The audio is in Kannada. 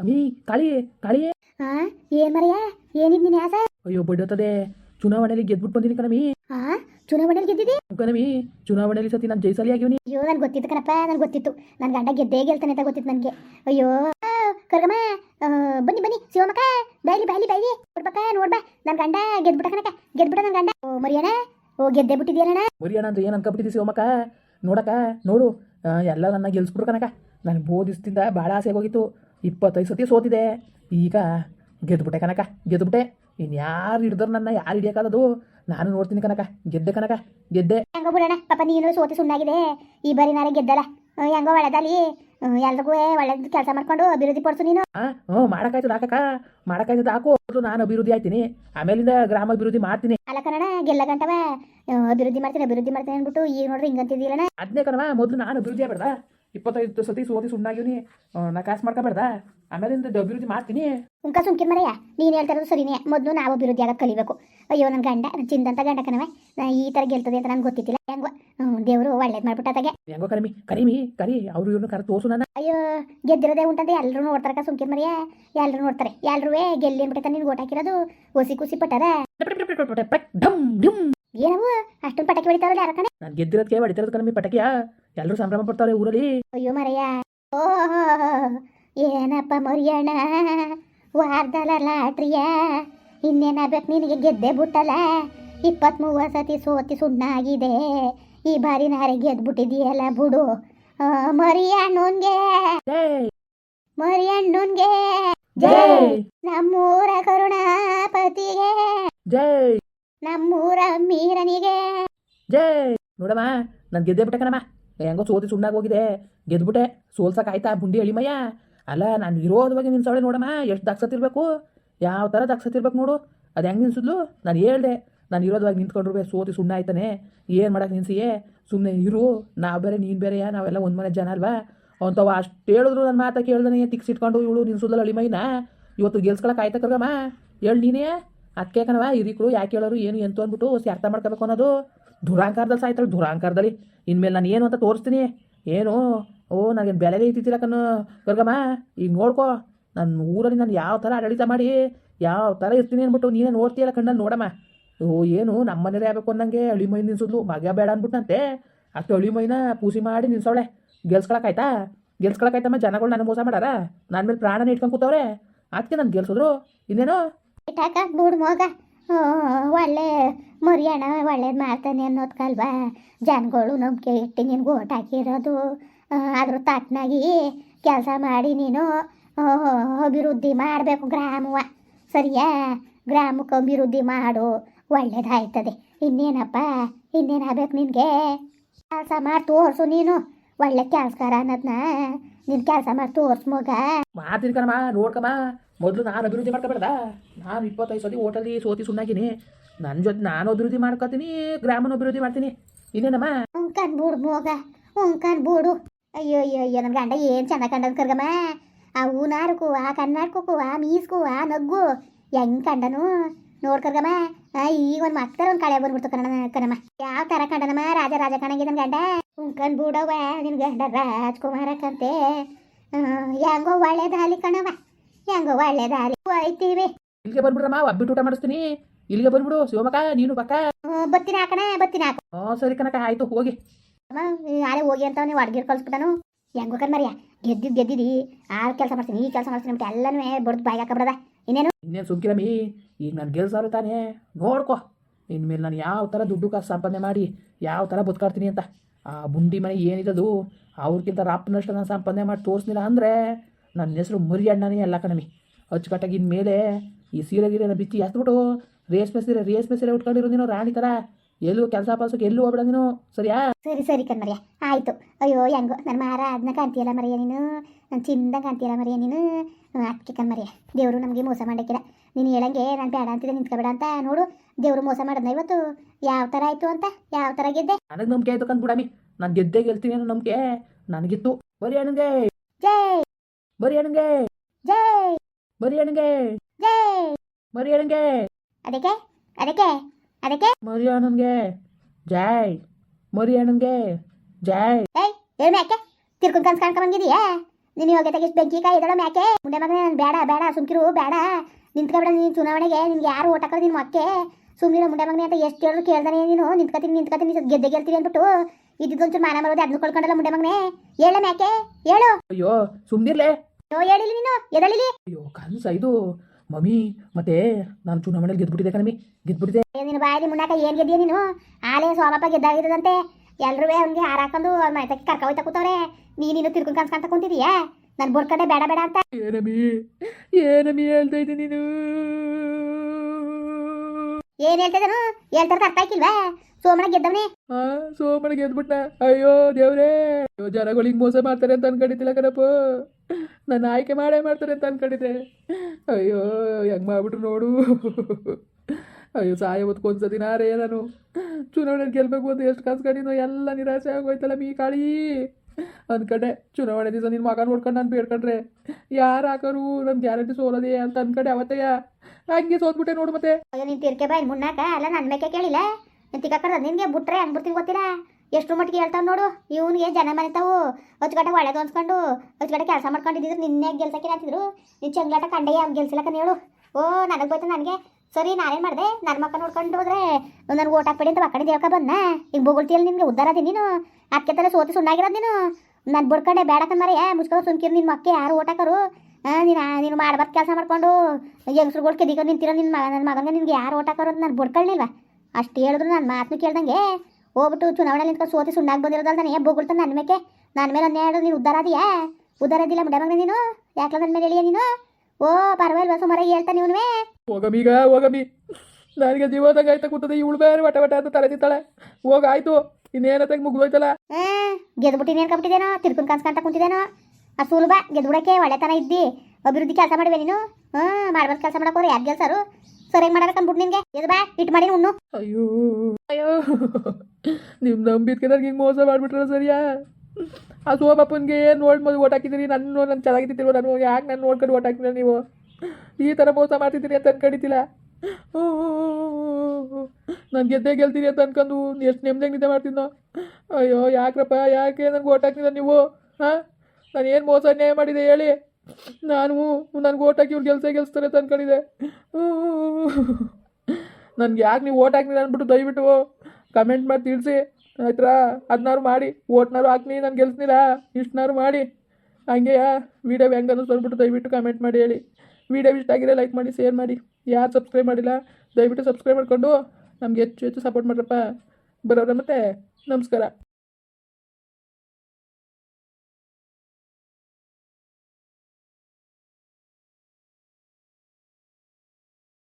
ಅಮ್ಮಿ ಕಾಳಿ ಕಾಳಿ ಆ ಏನ್ ಮರೆಯ ಏನಿದ್ ನಿನ್ ಆಸೆ? ಅಯ್ಯೋ ಬಡ್ಡತ್ತದೆ ಚುನಾವಣೆಯಲ್ಲಿ ಗೆದ್ಬಿಟ್ಟು ಬಂದಿನಿ ಕಣಮಿ. ಹಾ ಚುನಾವಣೆಯಲ್ಲಿ ಗೆದ್ದಿದ್ದಿ ಕಣಮಿ ಚುನಾವಣೆಯಲ್ಲಿ ಸತಿ ನಾನು ಜೈಸಲಿ ಆಗಿವ್ನಿ. ಅಯ್ಯೋ ನನ್ ಗೊತ್ತಿತ್ತು ಕಣಪ್ಪ ನನ್ ಗೊತ್ತಿತ್ತು. ನನ್ ಗಂಡ ಗೆದ್ದೇ ಗೆಲ್ತಾನೆ ಅಂತ ಗೊತ್ತಿತ್ತು ನನಗೆ. ಅಯ್ಯೋ ಆ, ಕರ್ಗಮ್ಮ ಆ, ಬನ್ನಿ ಬನ್ನಿ ಶಿವಮಕ್ಕ ಬೈಲಿ ಬೈಲಿ ಬೈಲಿ. ನೋಡ್ಬಕ್ಕ ನೋಡ್ಬ. ನನ್ನ ಗಂಡ ಗೆದ್ಬಿಟ ಕಣಕ ಗೆದ್ಬಿಟ ನನ್ ಗಂಡ. ಓ ಮರಿಯಣ್ಣ ಓ ಗೆದ್ದೆ ಬಿಟ್ಟಿದ್ಯಣ್ಣ ಮರಿಯಾಣ ಅಂತ ಏನು ಅನ್ಕೊಬಿಟ್ಟಿದ್ದಿ ಶಿವಮಕ್ಕ ನೋಡಕ್ಕ ನೋಡು. ಆ, ಎಲ್ಲ ನನ್ನ ಗೆಲ್ಸ್ಬಿಟ್ರು ಕನಕ ನಾನು ಬೋಧಿಸ್ತಿಂದ ಭಾಳ ಆಸೆ ಹೋಗಿತ್ತು. ಇಪ್ಪತ್ತೈದು ಸತಿ ಸೋತಿದೆ. ಈಗ ಗೆದ್ಬಿಟ್ಟೆ ಕನಕ ಗೆದ್ಬಿಟ್ಟೆ. ಇನ್ಯಾರು ಯಾರು ಹಿಡ್ದ್ರು ನನ್ನ ಯಾರು ಹಿಡಿಯೋಕ್ಕಾಗದು ನಾನು ನೋಡ್ತೀನಿ ಕನಕ ಗೆದ್ದೆ ಕನಕ ಗೆದ್ದೆ. ಹೆಂಗೋ ಬಿಡೋಣ ಪಾಪ ನೀನು ಸೋತಿ ಸುಣ್ಣಾಗಿದೆ ಈ ಬಾರಿ ನಾರೇ ಗೆದ್ದಲ್ಲ. ಹೆಂಗೋ ಒಳ್ಳೆದಲ್ಲಿ ಎಲ್ರಿಗೂ ಒಳ್ಳೆದ ಕೆಲಸ ಮಾಡ್ಕೊಂಡು ಅಭಿವೃದ್ಧಿ ಪಡಿಸು ನೀನು. ಹ್ಞೂ ಮಾಡೋಕ್ಕಾಯ್ತದ ಹಾಕಕ್ಕ ಮಾಡೋಕ್ಕಾಯ್ತದ ಹಾಕು ನಾನು ಅಭಿವೃದ್ಧಿ ಆಯ್ತೀನಿ. ಆಮೇಲಿಂದ ಗ್ರಾಮ ಅಭಿವೃದ್ಧಿ ಮಾಡ್ತೀನಿ. ಅಲ್ಲ ಕನ್ನಡ ಗೆಲ್ಲ ಗಂಟವ. ಅಭಿವೃದ್ಧಿ ಮಾಡ್ತೀನಿ ಅಭಿವೃದ್ಧಿ ಮಾಡ್ತೀನಿ ಅಂದ್ಬಿಟ್ಟು ಈಗ ನೋಡ್ರಿ ಹಿಂಗಂತಿದ್ದೀರಣ್ಣ ಅದನ್ನೇ ಕಣವ ಮೊದಲು ನಾನು ಅಭಿವೃದ್ಧಿ ಆಗ್ಬೇಡ್ದ ಇಪ್ಪತ್ತೈದು ಸತಿ ಸೋತಿ ಸುಣ್ಣಾಗಿವ್ನಿ ನಾ ಕಾಸು ಮಾಡ್ಕೋಬೇಡ್ದ ಆಮೇಲಿಂದ ಅಭಿವೃದ್ಧಿ ಮಾಡ್ತೀನಿ ಉಂಕ ಸುಮ್ಕಿರ್ ಮರಯ್ಯ ನೀನು ಹೇಳ್ತಾ ಇರೋದು ಸರಿನೇ ಮೊದಲು ನಾವು ಅಭಿವೃದ್ಧಿ ಆಗೋದು ಕಲಿಬೇಕು ಅಯ್ಯೋ ನನ್ನ ಗಂಡ ಚಿಂದಂತ ಗಂಡ ಕಣವೆ ನಾ ಈ ಥರ ಗೆಲ್ತದೆ ಅಂತ ನಂಗೆ ಗೊತ್ತಿತ್ತಿಲ್ಲ ಹೆಂಗೋ ದೇವರು ಒಳ್ಳೇದು ಮಾಡ್ಬಿಟ್ಟಾಗೆ ಹೆಂಗೋ ಕರಿಮಿ ಕರಿಮಿ ಕರಿ ಅವ್ರು ಇವ್ರನ್ನ ಕರೆ ತೋರ್ಸು ನಾನು ಅಯ್ಯೋ ಗೆದ್ದಿರೋದೇ ಉಂಟಂತೆ ಎಲ್ಲರೂ ನೋಡ್ತಾರಕ್ಕ ಸುಮ್ಕಿರ್ ಮರಿಯ ಎಲ್ಲರೂ ನೋಡ್ತಾರೆ ಎಲ್ಲರೂ ಗೆಲ್ಲಿ ಅಂದ್ಬಿಟ್ಟೆ ನೀನು ಓಟ್ ಹಾಕಿರೋದು ಹೊಸಿ ಕುಸಿ ಪಟ್ಟಾರ ಏನವು ಅಷ್ಟೊಂದು ಪಟಾಕಿ ಹೊಡಿತಾರಲ್ಲ ಯಾರ ಕಣೆ ನಾನು ಗೆದ್ದಿರೋದಕ್ಕೆ ಹೊಡಿತಿರೋದು ಕಣಮಿ ಪಟಕಿಯ ಎಲ್ಲರೂ ಸಂಭ್ರಮ ಪಡ್ತಾರೆ ಊರಲ್ಲಿ? ಅಯ್ಯೋ ಮರಯ್ಯ. ಓ ಏನಪ್ಪ ಮರಿಯಣ್ಣ. ವಾರ್ದಲ ಲಾಟ್ರಿಯ ಇನ್ನೇನಾಗ್ಬೇಕು ನಿನಗೆ ಗೆದ್ದೆ ಬಿಟ್ಟಲ್ಲ ಇಪ್ಪತ್ತ್ಮೂರು ಸತಿ ಸೋತಿ ಸುಣ್ಣ ಆಗಿದೆ ಈ ಬಾರಿ ನಾರೆ ಗೆದ್ಬಿಟ್ಟಿದೀಯಲ್ಲ ಬಿಡು. ಮರಿಯಣ್ಣನ್ಗೆ. ಮರಿಯಣ್ಣನ್ಗೆ. ಜೈ. ನಮ್ಮೂರ ಕರುಣಾಪತಿಗೆ. ಜೈ. ನಮ್ಮೂರ ಮೀರನಿಗೆ. ಜೈ. ನೋಡಮ್ಮ ನನ್ ಗೆದ್ದೆ ಬಿಟ್ಟ ಕಣಮ್ಮ. ಹೆಂಗೋ ಸೋತಿ ಸುಣ್ಣಾಗಿ ಹೋಗಿದೆ. ಗೆದ್ಬಿಟ್ಟೆ. ಸೋಲ್ಸಕ್ಕೆ ಆಯ್ತಾ ಬುಂಡಿ ಎಳಿಮಯ್ಯ ಅಲ್ಲ, ನಾನು ಇರೋದವಾಗಿ ನಿನ್ನ ಸೊಳ್ಳೆ ನೋಡಮ್ಮ. ಎಷ್ಟು ದಕ್ಷತಿರ್ಬೇಕು ಯಾವ ಥರ ದಕ್ಷತಿರ್ಬೇಕು ನೋಡು. ಅದು ಹೆಂಗೆ ನಿನ್ಸಿದ್ಲು? ನಾನು ಹೇಳ್ದೆ. ನಾನು ಇರೋದವಾಗಿ ನಿಂತ್ಕೊಂಡ್ರು ಸೋತಿ ಸುಣ್ಣ ಆಯ್ತಾನೆ. ಏನು ಮಾಡಕ್ಕೆ ನಿನ್ಸಿಯೇ? ಸುಮ್ಮನೆ ಇರು. ನಾ ಬೇರೆ, ನೀನು ಬೇರೆಯಾ? ನಾವೆಲ್ಲ ಒಂದು ಮನೆ ಜನ ಅಲ್ವಾ? ಅಂತವ ಅಷ್ಟು ಹೇಳಿದ್ರು ನನ್ನ ಮಾತಾ ಕೇಳ್ದಾನೆ. ತಿಕ್ಸಿಟ್ಕೊಂಡು ಇವಳು ನಿನ್ಸುದಲ್ಲ ಅಳಿಮೈನ ಇವತ್ತು ಗೆಲ್ಸ್ಕೊಳಕ್ಕೆ ಆಯ್ತಾ ಕರ್ಗಮ್ಮ? ಹೇಳು ನೀನೇ? ಅದಕ್ಕೆ ಕಣವ ಹಿರಿಕರು ಯಾಕೆ ಹೇಳೋರು, ಏನು, ಎಂತು ಅಂದ್ಬಿಟ್ಟು ಅರ್ಥ ಮಾಡ್ಕೋಬೇಕು ಅನ್ನೋದು. ದುರಾಂಕಾರದಲ್ಲಿ ಸಾಯ್ತಾಳೆ ದುರಾಂಕಾರದಲ್ಲಿ ಇನ್ಮೇಲೆ ನಾನು ಏನು ಅಂತ ತೋರಿಸ್ತೀನಿ. ಏನು? ಓ, ನನಗೇನು ಬೆಲೆಗೆ ಇತ್ತಿಲ್ಲ ಕಣ್ಣು. ಕರ್ಗಮ್ಮ ಈಗ ನೋಡ್ಕೋ. ನನ್ನ ಊರಲ್ಲಿ ನಾನು ಯಾವ ಥರ ಆಡಳಿತ ಮಾಡಿ, ಯಾವ ಥರ ಇರ್ತೀನಿ ಅಂದ್ಬಿಟ್ಟು ನೀನೇ ನೋಡ್ತೀಯಲ್ಲ ಕಣ್ಣಲ್ಲಿ ನೋಡಮ್ಮ. ಓ, ಏನು? ನಮ್ಮ ಮನೇಲಿ ಆಗ್ಬೇಕು ಅನ್ನಂಗೆ ಅಳಿಮೈ ನಿನ್ಸಿದ್ಲು ಮಗ ಬೇಡ ಅಂದ್ಬಿಟ್ಟಂತೆ ಅಷ್ಟು ಅಳಿಮೈನ ಪೂಸಿ ಮಾಡಿ ನಿನ್ಸವಳೆ ಗೆಲ್ಸ್ಕೊಳಕಾಯ್ತಾ ಗೆಲ್ಸ್ಕೊಳಕಾಯ್ತಮ್ಮ ಜನಗಳು ನನಗೆ ಮೋಸ ಮಾಡಾರ? ನನ್ನ ಮೇಲೆ ಪ್ರಾಣನ ಇಟ್ಕೊಂಡು ಕೂತವ್ರೆ. ಅದಕ್ಕೆ ನಾನು ಗೆಲ್ಸಿದ್ರು. ಇನ್ನೇನು? ಮಗ. ಒಳ್ಳೆ ಮರಿಯಣ, ಒಳ್ಳೇದು ಮಾಡ್ತಾನೆ ಅನ್ನೋದ್ಕಲ್ವಾ? ಜನಗಳು ನಂಬಿಕೆ ಇಟ್ಟು ನಿನ್ಗೆ ಓಟ್ ಹಾಕಿರೋದು. ಅದ್ರ ತಕ್ಕನಾಗಿ ಕೆಲಸ ಮಾಡಿ ನೀನು ಅಭಿವೃದ್ಧಿ ಮಾಡಬೇಕು ಗ್ರಾಮವ. ಸರಿಯಾ? ಗ್ರಾಮಕ್ಕೆ ಅಭಿವೃದ್ಧಿ ಮಾಡು, ಒಳ್ಳೇದಾಯ್ತದೆ. ಇನ್ನೇನಪ್ಪ? ಇನ್ನೇನಾಗಬೇಕು ನಿನಗೆ? ಕೆಲಸ ಮಾಡಿ ತೋರಿಸು ನೀನು. ಒಳ್ಳೆ ಕೆಲಸಕಾರ ಅನ್ನೋದನ್ನ ನಿನ್ನ ಕೆಲಸ ಮಾಡಿ ತೋರಿಸ್ಮೋಗ ಮಗ. ಮಾಡ್ತೀನಿ ನೋಡ್ಕಮ್ಮ ಮೊದಲು ನಾನು ಅಭಿವೃದ್ಧಿ ಮಾಡ್ಕೋಬೇಡ ನಾನು ಇಪ್ಪತ್ತೈದು ಸತಿ ಓಟಲ್ಲಿ ಸೋತಿ ಸುಣ್ಣಾಗಿನಿ ನನ್ನ ಜೊತೆ ನಾನು ಅಭಿವೃದ್ಧಿ ಮಾಡ್ಕೋತೀನಿ, ಗ್ರಾಮನ ಅಭಿವೃದ್ಧಿ ಮಾಡ್ತೀನಿ. ಇನ್ನೇನಮ್ಮ? ಉಂಕನ್ ಬೂಡು ಮೋಗ, ಉಂಕನ್ ಬೂಡು. ಅಯ್ಯೋ ಅಯ್ಯೋ ಅಯ್ಯೋ ನನ್ನ ಗಂಡ ಏನು ಚೆನ್ನಾಗಿ ಕಂಡದ್ ಕರ್ಗಮ್ಮ. ಆ ಹೂನಾರ್ಕು ಆ ಕನ್ನಡಕ್ಕೂ ಆ ಮೀಸ್ಕು ಆ ನಗ್ಗು. ಹೆಂಗ್ ಕಂಡನು? ನೋಡ್ ಕರ್ಗಮ್ಮ. ಈಗ ಒಂದು ಮಕ್ಕಳ ಒಂದು ಕಳೆ ಬಂದ್ಬಿಡ್ತು ಕನ್ನಡ ಕಣಮ್ಮ. ಯಾವ ಥರ ಕಂಡನಮ್ಮ? ರಾಜ ರಾಜ ಕಣಂಗಿ ನನ್ನ ಗಂಡ. ಉಂಕನ್ ಬೂಡವ ನಿನ್ ಗಂಡ ರಾಜ್ಕುಮಾರಕ್ಕಂತೆ. ಕಂತೆ ಹೆಂಗೋ ಒಳ್ಳೇದಾಲಿ ಕಣವ ಹೆಂಗೋ ಒಳ್ಳೇದಾಗಲಿ ಹೋಯ್ತೀವಿ ಇಲ್ಲಿಗೆ ಬಂದ್ಬಿಡ್ರಮ್ಮ ಒಬ್ಬಿಟ್ಟು ಊಟ ಮಾಡಿಸ್ತೀನಿ. ಇಲ್ಲಿಗೆ ಬಂದ್ಬಿಡು ಶಿವಮಕ ನೀನು ಬಕ್ಕ ಬತ್ತಿನ ಹಾಕಣ ಬತ್ತಿನ ಹಾಕ ಹ್ಞೂ ಸರಿ ಕನಕ ಆಯ್ತು ಹೋಗಿ. ಯಾರೇ ಹೋಗಿ ಅಂತ ನೀವು ಅಡ್ಗೆ ಕಳ್ಸ್ಬಿಟ್ಟನು. ಹೆಂಗ ಬೇಕಾದ್ರೆ ಮರಿಯ ಗೆದ್ದಿದ್ದು ಗೆದ್ದಿದಿ ಆ ಕೆಲಸ ಮಾಡ್ತೀನಿ ಈ ಕೆಲಸ ಮಾಡ್ತೀನಿ ಅಂದ್ಬಿಟ್ಟು ಎಲ್ಲನೂ ಬಡ್ದು ಬಾಯಿ ಹಾಕಬಿಡದ. ಇನ್ನೇನು? ಇನ್ನೇನು ಸುಮ್ಕಿರಮ್ಮಿ ಈಗ ನಾನು ಗೆಲ್ಸಾರು ತಾನೇ. ನೋಡ್ಕೊ ಇನ್ಮೇಲೆ ನಾನು ಯಾವ ಥರ ದುಡ್ಡು ಕಾಸು ಸಂಪಾದನೆ ಮಾಡಿ ಯಾವ ಥರ ಬದುಕಾಡ್ತೀನಿ ಅಂತ. ಆ ಬುಂಡಿ ಮನೆ ಏನಿದದು ಅವ್ರಿಗಿಂತ ರಾಪ್ನಷ್ಟು ನಾನು ಸಂಪಾದನೆ ಮಾಡಿ ತೋರಿಸ್ಲಿಲ್ಲ ಅಂದರೆ ನನ್ನ ಹೆಸರು ಮರಿ ಅಣ್ಣನೇ ಎಲ್ಲ ಕಣಮಿ ಅಚ್ಚುಕಟ್ಟಾಗಿ ಇನ್ಮೇಲೆ ಈ ಸೀರೆ ಗೀರೆನ ಬಿಚ್ಚಿ ಎತ್ಬಿಟ್ಟು ರೇಷ್ಮೆ ಸೀರೆ ರೇಷ್ಮೆ ಸೀರೆ ಉಟ್ಕೊಂಡಿರೋ ನೀನು ರಾಣಿ ಥರ ಎಲ್ಲೂ ಕೆಲಸ ಪಾಸಕ್ಕೆ ಎಲ್ಲೂ ಹೋಗ್ಬೇಡ ನೀನು. ಸರಿಯಾ? ಸರಿ ಸರಿ ಕಣ್ಮರ್ಯ. ಆಯ್ತು. ಅಯ್ಯೋ ಹೆಂಗೋ ನನ್ನ ಮಾರ ಅದನ್ನ ಕಾಣ್ತೀಯಲ್ಲ ಮರಿಯ ನೀನು? ನನ್ನ ಚಿಂದ ಕಾಣ್ತೀಯಲ್ಲ ಮರಿಯ ನೀನು? ಅದಕ್ಕೆ ಕಣ್ಮರ್ಯ ದೇವರು ನಮಗೆ ಮೋಸ ಮಾಡಕ್ಕಿಲ್ಲ ನೀನು ಹೇಳಂಗೆ ನಾನು ಬೇಡ ಅಂತಿದ್ದೆ ನಿಂತ್ಕೊಬೇಡ ಅಂತ ನೋಡು. ದೇವರು ಮೋಸ ಮಾಡಿದ್ನ ಇವತ್ತು? ಯಾವ ಥರ ಆಯ್ತು ಅಂತ? ಯಾವ ಥರ ಗೆದ್ದೆ? ನನಗೆ ನಂಬಿಕೆ ಆಯ್ತು ಕಂದ್ಬಿಡಮಿ ನಾನು ಗೆದ್ದೆ ಗೆಲ್ತೀನಿ ಅನ್ನೋ ನಂಬಿಕೆ ನನಗಿತ್ತು. ಬರೀ ಅಣ್ಣಂಗೆ ಜೈ! ಬರೀ ಅಣ್ಣಂಗೆ ಜೈ ಬರಿಯಣಗೆ ಜೈ ಬರೀ ಅಣ್ಣಂಗೆ ಅದಕ್ಕೆ ಅದಕ್ಕೆ ಅದಕ್ಕೆ ಮರಿ ಜೈ ಮರಿಯಣಗೆ ಜೈ ಏಯ್ ಹೇಳಿ ಮ್ಯಾಕೆ ತಿರ್ಕೊಂಡು ಬಂದಿದೀಯಾ ಕಾಣ್ಕೊಂಬಂಗಿದೀಯಾ ನೀನು ಯೋಗ್ಯತೆ ಎಷ್ಟು ಬೆಂಕಿ ಕಾಯಿ ಇದ್ದಾಳ ಮ್ಯಾಕೆ ಮುಂದೆ ಮಗನೇ ನಾನು ಬೇಡ ಬೇಡ ಸುಮ್ಕಿರು ಬೇಡ ನಿಂತ್ಕೊಬೇಡ ನೀನು ಚುನಾವಣೆಗೆ ನಿನ್ಗೆ ಯಾರು ಓಟ್ ಹಾಕೋದು ನಿನ್ನ ಮಕ್ಕೆ ಸುಮ್ಮನೆ ಮುಂಡೆ ಮಗನೇ ಅಂತ ಎಷ್ಟು ಹೇಳಿದ್ರು ಕೇಳ್ದಾನೆ ನೀನು ನಿಂತ್ಕತೀನಿ ನಿಂತ್ಕತೀನಿ ಗೆದ್ದೆ ಗೆಲ್ತೀನಿ ಅಂದ್ಬಿಟ್ಟು ಇದ್ದಿದ್ದೊಂಚೂರು ಮಾನ ಬರೋದು ಅದ್ನ ಕೊಳ್ಕೊಂಡಲ್ಲ ಮುಂಡೆ ಮಗನೇ ಹೇಳ ಮ್ಯಾಕೆ ಹೇಳು ಅಯ್ಯೋ ಸುಮ್ಮನಿರ್ಲೆ ಹೇಳಿಲಿ ನೀನು? ಎದಳಿಲಿ? ಅಯ್ಯೋ ಕನ್ಸ ಇದು ಮಮ್ಮಿ ಮತ್ತೆ ನಾನು ಚುನಾವಣೆಯಲ್ಲಿ ಗೆದ್ಬಿಟ್ಟಿದೆ ಕಣಮಿ ಗೆದ್ಬಿಟ್ಟಿದೆ ನಿನ್ನ ನೀನು ಬಾಯಲ್ಲಿ ಮುನ್ನಾಕ ಏನ್ ಗೆದ್ದೀಯ ನೀನು? ಆಲೇ ಸೋಮಪ್ಪ ಗೆದ್ದಾಗಿರೋದಂತೆ ಎಲ್ರೂ ಅವ್ನಿಗೆ ಹಾರ ಹಾಕೊಂಡು ಅವ್ರ ಮೈತಕ್ಕೆ ಕರ್ಕ ಹೋಯ್ತಾ ಕೂತವ್ರೆ ತಿರ್ಕೊಂಡ್ ತಿರ್ಕೊಂಡು ಕನ್ಸ್ಕೊಂತ ಕುಂತಿದೀಯ? ನಾನು ಬೋಡ್ಕಂಡೆ ಬೇಡ ಬೇಡ ಅಂತ. ಏನಮ್ಮಿ ಏನಮ್ಮಿ ಹೇಳ್ತಾ ಇದ್ದೆ ನೀನು. ಏನ್ ಹೇಳ್ತಿದ್ದಾನು ಹೇಳ್ತಾರ ಅರ್ಥ ಆಯ್ಕಿಲ್ವಾ ಸೋಮನ ಗೆದ್ದವನೇ. ಆ ಸೋಮನ ಗೆದ್ಬಿಟ್ಟ ಅಯ್ಯೋ ದೇವ್ರೇ. ಅಯ್ಯೋ ಜನಗಳಿಗೆ ಮೋಸ ಮಾಡ್ತಾರೆ ಅಂತ ಅನ್ಕೊಂಡಿದ್ದಿಲ್ಲ ಕಣಪ್ಪ. ನನ್ನ ಆಯ್ಕೆ ಮಾಡೇ ಮಾಡ್ತಾರೆ ಅಂತ ಅನ್ಕೊಂಡಿದ್ದೆ. ಅಯ್ಯೋ, ಹೆಂಗ್ ಮಾಡ್ಬಿಟ್ರು ನೋಡು. ಅಯ್ಯೋ, ಸಾಯ ಸತಿ ನಾರೇ ನಾನು. ಚುನಾವಣೆ ಗೆಲ್ಬೇಕು ಅಂತ ಎಷ್ಟು ಕನ್ಸ್ಕೊಂಡಿನೋ ಎಲ್ಲ ನಿರಾಸೆ ಆಗೋಯ್ತಲ್ಲ ಮೀ ಕಾಳಿ. ಅಂದ್ಕೊಂಡೆ ಚುನಾವಣೆ ದಿವಸ ನಿನ್ನ ಮಗ ನೋಡ್ಕೊಂಡು ನಾನು ಬೇಡ್ಕೊಂಡ್ರೆ. ಯಾರು ಹಾಕೋರು? ನನ್ನ ಗ್ಯಾರಂಟಿ ಸೋಲೋದೇ ಅಂತ ಅನ್ಕಂಡೆ ಅವತ್ತಯ್ಯ. ಹಂಗೆ ಸೋತ್ಬಿಟ್ಟೆ ನೋಡು ಮತ್ತೆ. ಅಯ್ಯೋ, ನೀನು ತಿರ್ಕೆ ಬಾಯಿ ಮುನ್ನಾಕ. ಅಲ್ಲ ನನ್ನ ಮೇಕೆ ಕೇಳಿಲ್ಲ. ನೀನ್ ತಿಕ್ಕಕ್ಕದ ನಿನ್ಗೆ ಬಿಟ್ರೆ ಹೆಂಗ್ ಬಿಡ್ತೀನಿ ಗೊತ್ತಿಲ್ಲ. ಎಷ್ಟು ಮಟ್ಟಿಗೆ ಹೇಳ್ತಾವೆ ನೋಡು, ಇವನಿಗೆ ಜನ ಮನೆತಾವು ಹೊಚ್ಕಟ್ಟೆ ಒಳ್ಳೆದು ಅನ್ಸ್ಕೊಂಡು ಗಂಟೆ ಕೆಲಸ ಮಾಡ್ಕೊಂಡಿದ್ದಿದ್ರು ನಿನ್ನೆ ಗೆಲ್ಸಕ್ಕೆ ಅಂತಿದ್ರು? ನೀನು ಚಂಗ್ಲಾಟ ಕಂಡೆ ಅವ್ನು ಗೆಲ್ಸಲಕ್ಕ ಹೇಳು. ಓ, ನನಗೆ ಗೊತ್ತು ನನಗೆ. ಸರಿ, ನಾನೇನು ಮಾಡಿದೆ? ನನ್ನ ಮಕ್ಕ ನೋಡ್ಕೊಂಡು ಹೋದ್ರೆ ನನಗೆ ಓಟ್ ಹಾಕ್ಬೇಡಿ ಅಂತ ಮಕ್ಕಳಿಗೆ ಹೇಳ್ಕೊ ಬಂದ ಈಗ ಬೊಗಳ್ತಿಯಲ್ಲಿ ನಿಮಗೆ ಉದ್ದಾರ ಅದಿ ನೀನು. ಅಕ್ಕೆ ತರ ಸೋತಿ ಸುಣ್ಣಾಗಿರೋದು ನೀನು. ನಾನು ಬಡ್ಕಂಡೆ ಬೇಡಕ್ಕ ಮರೆಯ ಮುಚ್ಕೊಂಡು ಸುಮ್ಕಿರು ನಿನ್ನ ಮಕ್ಕ, ಯಾರು ಓಟ್ ಹಾಕೋರು? ನೀನು ನೀನು ಮಾಡ್ಬಾರ್ದು ಕೆಲಸ ಮಾಡ್ಕೊಂಡು ಹೆಂಗಸ್ರುಗಳು ಕೆದಿಕೊಂಡು ನಿಂತಿರೋ ನಿನ್ನ ಮಗ ನನ್ನ ಮಗನಿಗೆ ನಿನ್ಗೆ ಯಾರು ಓಟ್ ಅಂತ ನಾನು ಬಡ್ಕೊಳ್ಳಿಲ್ವ? ಅಷ್ಟು ಹೇಳಿದ್ರು ನನ್ನ ಮಾತನ್ನು ಕೇಳ್ದಂಗೆ. ಹೋಗ್ಬಿಟ್ಟು ಚುನಾವಣೆ ನಿಂತ್ಕೊಂಡು ಸೋತಿ ಸುಣ್ಣಾಗಿ ಬಂದಿರೋದಲ್ದಾನೆ ಬೋಗುಳ್ತಾನೆ ನನ್ನ ಮೇಲೆ ನನ್ನ ಮೇಲೆ ಒಂದೇ ಹೇಳೋದು ನೀನು ಉದ್ದಾರ ಅದೆಯಾ? ಉದ್ದಾರ ಅದಿಲ್ಲ ಮುಂಡೆ ಮಗನೇ ನೀನು? ಯಾಕೆ ನನ್ನ ಮೇಲೆ ಹೇಳಿಯ ನೀನು? ಓ ಪರವಾಗಿಲ್ವ ಸುಮಾರ ಹೇಳ್ತಾನೆ ನೀವೇ ಹೋಗಮೀಗ ಹೋಗಮಿ. ನನಗೆ ಜೀವದಾಗ ಆಯ್ತಾ ಕೂತದೆ ಇವಳು ಬೇರೆ ವಟ ವಟ ಅಂತ ತಲೆ ತಿಂತಾಳೆ ಹೋಗಾಯ್ತು ಇನ್ನೇನತ್ತಾಗ ಮುಗ್ದೋಯ್ತಲ್ಲ? ಗೆದ್ಬಿಟ್ಟು ಇನ್ನೇನು ಕಂಪ್ಟಿದೇನೋ ತಿರ್ಕೊಂಡು ಕನ್ಸ್ಕೊಂತ ಕುಂತಿದೇನೋ? ಆ ಸುಲಭ ಗೆದ್ಬಿಡಕ್ಕೆ ಒಳ್ಳೆತನ ಇದ್ದಿ. ಅಭಿವೃದ್ಧಿ ಕೆಲಸ ಮಾಡಿವೆ ನೀನು? ಹ್ಞೂ ಮಾಡ್ಬಾರ್ದು ಕೆಲಸ ಮಾಡೋಕೋರು ಯಾರು ಗೆಲ್ಸಾರು? ಸರಿಯಾಗಿ ಮಾಡಾರ ಕಂಬುಡ್ ನಿನ್ಗೆ. ಎದ್ ಬಾ, ಇಟ್ ಮಾಡಿ ಉಣ್ಣು. ಅಯ್ಯೋ ಅಯ್ಯೋ. ನಿಮ್ಮ ನಂಬಿದ್ಕೆ ನನಗೆ ಹಿಂಗೆ ಮೋಸ ಮಾಡ್ಬಿಟ್ರ ಸರಿಯಾ? ಆ ಸೋಮಪ್ಪನಿಗೆ ನೋಡಿ ಮದುವೆ ಓಟ್ ಹಾಕಿದ್ದೀರಿ ನನ್ನ ನಾನು ಚೆನ್ನಾಗಿದ್ದಿಲ್ವ ನಾನು ಯಾಕೆ ನಾನು ನೋಡ್ಕೊಂಡು ಓಟ್ ಹಾಕಿದ್ರೆ ನೀವು? ಈ ಥರ ಮೋಸ ಮಾಡ್ತಿದ್ದೀರಿ ಅಂತ ಅನ್ಕೊಂಡಿದ್ದಿಲ್ಲ ನಾನು ಗೆದ್ದೆ ಗೆಲ್ತೀರಿ ಅಂತ ಅನ್ಕೊಂಡು ಎಷ್ಟು ನೆಮ್ಮದಿಯಾಗಿ ನಿದ್ದೆ ಮಾಡ್ತಿದ್ನೋ? ಅಯ್ಯೋ, ಯಾಕ್ರಪ್ಪ, ಯಾಕೆ ನನಗೆ ಓಟ್ ಹಾಕಿದ್ರೆ ನೀವು? ಹಾಂ? ನಾನು ಏನು ಮೋಸ ಅನ್ಯಾಯ ಮಾಡಿದೆ ಹೇಳಿ. ನಾನು, ನನಗೆ ಓಟ್ ಹಾಕಿ ಇವ್ರು ಗೆಲ್ಸೆ ಗೆಲ್ಸ್ತಾರೆ ಅಂತ ಅನ್ಕೊಂಡಿದ್ದೆ. ನನ್ಗೆ ಯಾಕೆ ನೀವು ಓಟ್ ಹಾಕ್ಲಿಲ್ಲ ಅಂದ್ಬಿಟ್ಟು ದಯವಿಟ್ಟು ಕಮೆಂಟ್ ಮಾಡಿ ತಿಳಿಸಿ. ಆಯ್ತಾ? ಅದನ್ನಾರು ಮಾಡಿ. ಓಟ್ನಾರು ಹಾಕ್ನಿ, ನಾನು ಗೆಲ್ಸ್ನಿಲ್ಲ. ಇಷ್ಟನಾರು ಮಾಡಿ. ಹಂಗೆ ವೀಡಿಯೋ ಹೆಂಗೆ ಅನ್ನಿಸ್ತು ಅಂದ್ಬಿಟ್ಟು ದಯವಿಟ್ಟು ಕಮೆಂಟ್ ಮಾಡಿ ಹೇಳಿ. ವೀಡಿಯೋ ಇಷ್ಟ ಆಗಿದೆ ಲೈಕ್ ಮಾಡಿ ಶೇರ್ ಮಾಡಿ. ಯಾರು ಸಬ್ಸ್ಕ್ರೈಬ್ ಮಾಡಿಲ್ಲ, ದಯವಿಟ್ಟು ಸಬ್ಸ್ಕ್ರೈಬ್ ಮಾಡಿಕೊಂಡು ನಮ್ಗೆ ಹೆಚ್ಚು ಹೆಚ್ಚು ಸಪೋರ್ಟ್ ಮಾಡ್ರಪ್ಪ. ಬರೋರ ಮತ್ತೆ, ನಮಸ್ಕಾರ.